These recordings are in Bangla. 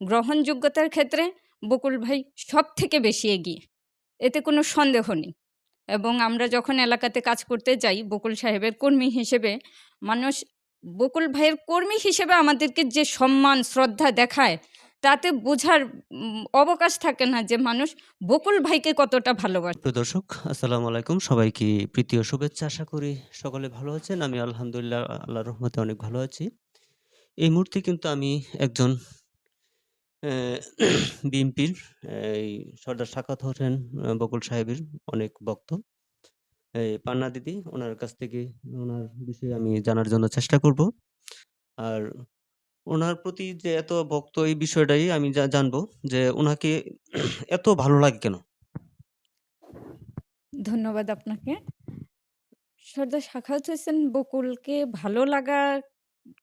গ্রহণযোগ্যতার ক্ষেত্রে বকুল ভাই সব থেকে বেশি এগিয়ে। এতে কোনো সন্দেহ নেই। এবং আমরা যখন এলাকাতে কাজ করতে যাই, বকুল সাহেবের কর্মী হিসেবে, মানুষ বকুল ভাইয়ের কর্মী হিসেবে আমাদেরকে যে সম্মান, শ্রদ্ধা দেখায়, তাতে বোঝার অবকাশ থাকে না যে মানুষ বকুল ভাইকে কতটা ভালোবাসে। প্রিয় দর্শক, আসসালামু আলাইকুম। সবাইকে প্রীতি ও শুভেচ্ছা। আশা করি সকলে ভালো আছেন। আমি আলহামদুলিল্লাহ, আল্লাহর রহমতে অনেক ভালো আছি। এই মুহূর্তে কিন্তু আমি একজন বিএনপির এই সর্দার সাকাত হোসেন বকুল সাহেবের অনেক বক্ত এই পান্না দিদি, ওনার কাছ থেকে ওনার বিষয়ে আমি জানার জন্য চেষ্টা করব। আর ওনার প্রতি যে এত ভক্ত, এই বিষয়টাই আমি জা- জানব যে ওনাকে এত ভালো লাগে কেন? ধন্যবাদ আপনাকে। সর্দার সাখাওয়াত হোসেন বকুলকে ভালো লাগার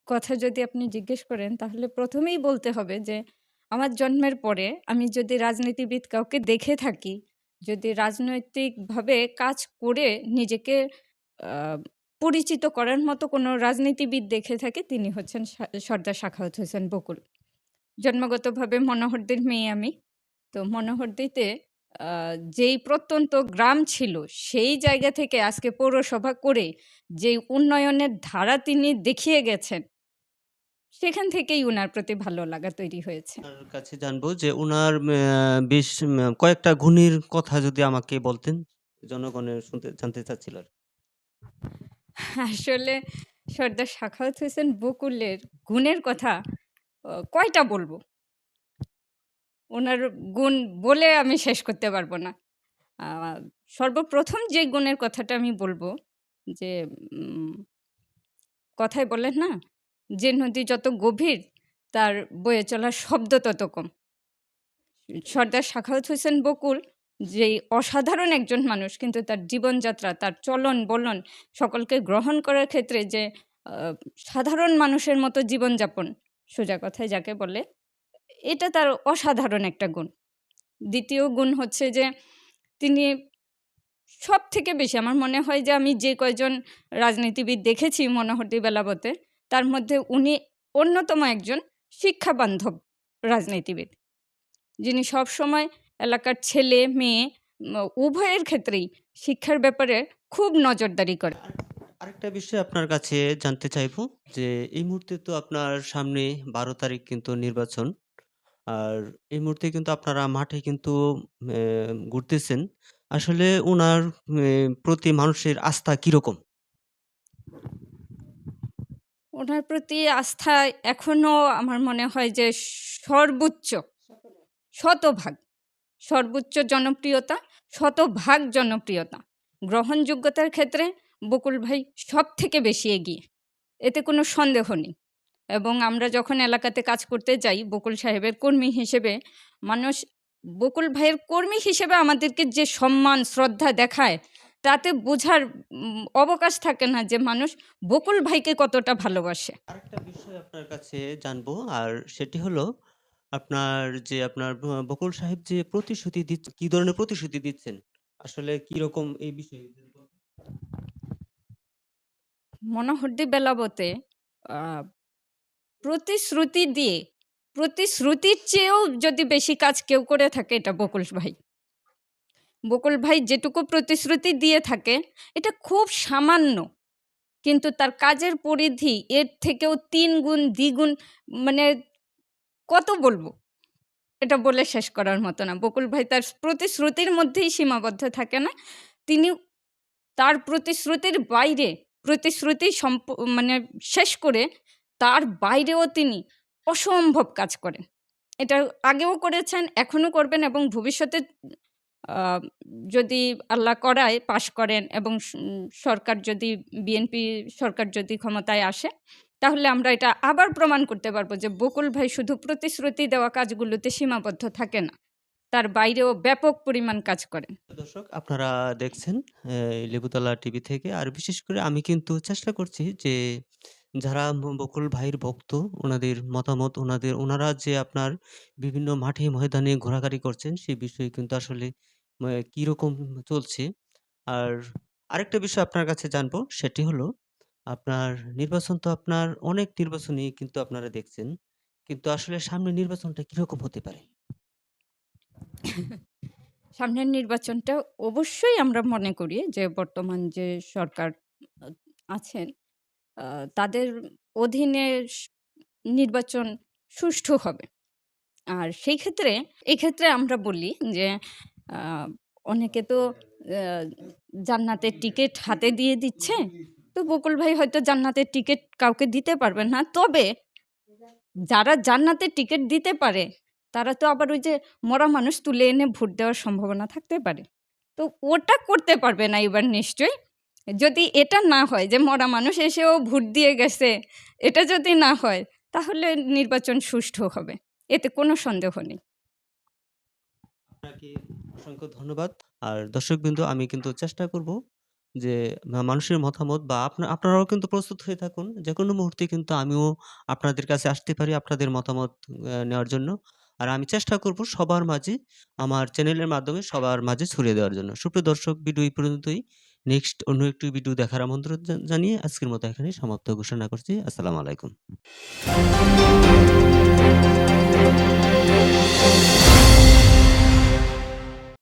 কথা যদি আপনি জিজ্ঞেস করেন, তাহলে প্রথমেই বলতে হবে যে আমার জন্মের পরে আমি যদি রাজনীতিবিদ কাউকে দেখে থাকি, যদি রাজনৈতিকভাবে কাজ করে নিজেকে পরিচিত করার মতো কোনো রাজনীতিবিদ দেখে থাকে, তিনি হচ্ছেন সর্দার সাখাওয়াত হোসেন বকুল। জন্মগতভাবে মনোহরদের মেয়ে আমি। তো মনোহরদিতে যেই প্রত্যন্ত গ্রাম ছিল, সেই জায়গা থেকে আজকে পৌরসভা করে যে উন্নয়নের ধারা তিনি দেখিয়ে গেছেন সেখান থেকেই উনার প্রতি ভালো লাগা তৈরি হয়েছে। কাছে জানব যে উনার বেশ কয়েকটা গুণের কথা যদি আমাকে বলতেন জনগণের শুনতে জানতে চাচ্ছিল আসলে সর্দার সাখাওয়াত হোসেন বকুলের গুণের কথা কয়টা বলব? ওনার গুণ বলে আমি শেষ করতে পারব না। সর্বপ্রথম যে গুণের কথাটা আমি বলব যে কথায় বলেন না যে নদী যত গভীর, তার বয়ে চলার শব্দ তত কম। সর্দার সাখাওয়াত হোসেন বকুল, যেই অসাধারণ একজন মানুষ, কিন্তু তার জীবনযাত্রা, তার চলন বলন সকলকে গ্রহণ করার ক্ষেত্রে যে সাধারণ মানুষের মতো জীবনযাপন, সোজা কথায় যাকে বলে, এটা তার অসাধারণ একটা গুণ। দ্বিতীয় গুণ হচ্ছে যে, তিনি সব থেকে বেশি, আমার মনে হয় যে আমি যে কয়জন রাজনীতিবিদ দেখেছি মনোহরদি বেলাবতে তার মধ্যে উনি অন্যতম একজন শিক্ষাবান্ধব রাজনীতিবিদ। যিনি সব সময় এলাকার ছেলে, মেয়ে উভয়ের ক্ষেত্রেই শিক্ষার ব্যাপারে খুব নজরদারি করে। আরেকটা বিষয় আপনার কাছে জানতে চাইব যে, এই মুহূর্তে তো আপনার সামনে বারো তারিখ কিন্তু নির্বাচন। আর এই মুহূর্তে কিন্তু আপনারা মাঠে কিন্তু ঘুরতেছেন। আসলে ওনার প্রতি মানুষের আস্থা কীরকম? ওনার প্রতি আস্থা এখনও আমার মনে হয় যে সর্বোচ্চ, শতভাগ, সর্বোচ্চ জনপ্রিয়তা, শতভাগ জনপ্রিয়তা গ্রহণযোগ্যতার ক্ষেত্রে বকুল ভাই সব থেকে বেশি এগিয়ে। এতে কোনো সন্দেহ নেই এবং আমরা যখন এলাকাতে কাজ করতে যাই, বকুল সাহেবের কর্মী হিসেবে, মানুষ বকুল ভাইয়ের কর্মী হিসেবে আমাদেরকে যে সম্মান, শ্রদ্ধা দেখায় তাতে বোঝার অবকাশ থাকে না যে মানুষ বকুল ভাইকে কতটা ভালোবাসে। আরেকটা বিষয় আপনার কাছে জানব আর সেটি হলো আপনার যে আপনার বকুল সাহেব যে প্রতিশ্রুতি দিচ্ছে কি ধরনের প্রতিশ্রুতি দিচ্ছেন? আসলে কি রকম এই বিষয়ে? মনোহরদি বেলাবতে প্রতিশ্রুতি দিয়ে প্রতিশ্রুতির চেয়েও যদি বেশি কাজ কেউ করে থাকে এটা বকুল ভাই। বকুল ভাই যেটুকু প্রতিশ্রুতি দিয়ে থাকে, এটা খুব সামান্য। কিন্তু তার কাজের পরিধি এর থেকেও তিন গুণ, দ্বিগুণ মানে কত বলব? এটা বলে শেষ করার মতো না। বকুল ভাই তার প্রতিশ্রুতির মধ্যেই সীমাবদ্ধ থাকে না। তিনি তার প্রতিশ্রুতির বাইরে, প্রতিশ্রুতি সম্প মানে শেষ করে তার বাইরেও তিনি অসম্ভব কাজ করেন। এটা আগেও করেছেন, এখনও করবেন এবং ভবিষ্যতে যদি আল্লাহ করায়, পাশ করেন এবং সরকার যদি বিএনপি সরকার যদি ক্ষমতায় আসে, তাহলে আমরা এটা আবার প্রমাণ করতে পারব যে বকুল ভাই শুধু প্রতিশ্রুতি দেওয়া কাজগুলোতে সীমাবদ্ধ থাকে না, তার বাইরেও ব্যাপক পরিমাণ কাজ করেন। দর্শক, আপনারা দেখছেন লেবুতলা টিভি থেকে, আর বিশেষ করে আমি কিন্তু চেষ্টা করছি যে যারা বকুল ভাইয়ের ভক্ত, ওনাদের মতামত, ওনাদের, ওনারা যে আপনার বিভিন্ন মাঠে ময়দানে ঘোরাঘুরি করছেন সেই বিষয়ে কিন্তু আসলে আহ, কীরকম চলছে আর আরেকটা বিষয় আপনার কাছে জানব সেটি হলো আপনার নির্বাচন তো আপনার অনেক নির্বাচনই কিন্তু আপনারা দেখছেন কিন্তু আসলে সামনের নির্বাচনটা কীরকম হতে পারে? সামনের নির্বাচনটা অবশ্যই আমরা মনে করি যে বর্তমান যে সরকার আছেন তাদের অধীনে নির্বাচন সুষ্ঠু হবে। আর সেই ক্ষেত্রে এক্ষেত্রে আমরা বলি যে অনেকে তো জান্নাতের টিকিট হাতে দিয়ে দিচ্ছে। তো বকুল ভাই হয়তো জান্নাতের টিকিট কাউকে দিতে পারবেন না। তবে যারা জান্নাতের টিকিট দিতে পারে তারা তো আবার ওই যে মরা মানুষ তুলে এনে ভোট দেওয়ার সম্ভাবনা থাকতে পারে। তো ওটা করতে পারবে না এবার নিশ্চয়ই। যদি এটা না হয় যে মরা মানুষ এসেও ভোট দিয়ে গেছে, এটা যদি না হয় তাহলে নির্বাচন সুষ্ঠু হবে। এতে কোনো সন্দেহ নেই। আপনাকে অসংখ্য ধন্যবাদ। আর দর্শকবৃন্দ, আমি কিন্তু চেষ্টা করব যে মানুষের মতামত বা আপনার আপনারাও কিন্তু প্রস্তুত হয়ে থাকুন। যে কোনো মুহূর্তে কিন্তু আমিও আপনাদের কাছে আসতে পারি আপনাদের মতামত নেওয়ার জন্য। আর আমি চেষ্টা করব সবার মাঝে, আমার চ্যানেলের মাধ্যমে সবার মাঝে ছড়িয়ে দেওয়ার জন্য। সুপ্রিয় দর্শক, ভিডিও এই পর্যন্তই। নেক্সট অন্য একটি ভিডিও দেখার আমন্ত্রণ জানিয়ে আজকের মতো এখানে সমাপ্ত ঘোষণা করছি। আসসালামু আলাইকুম।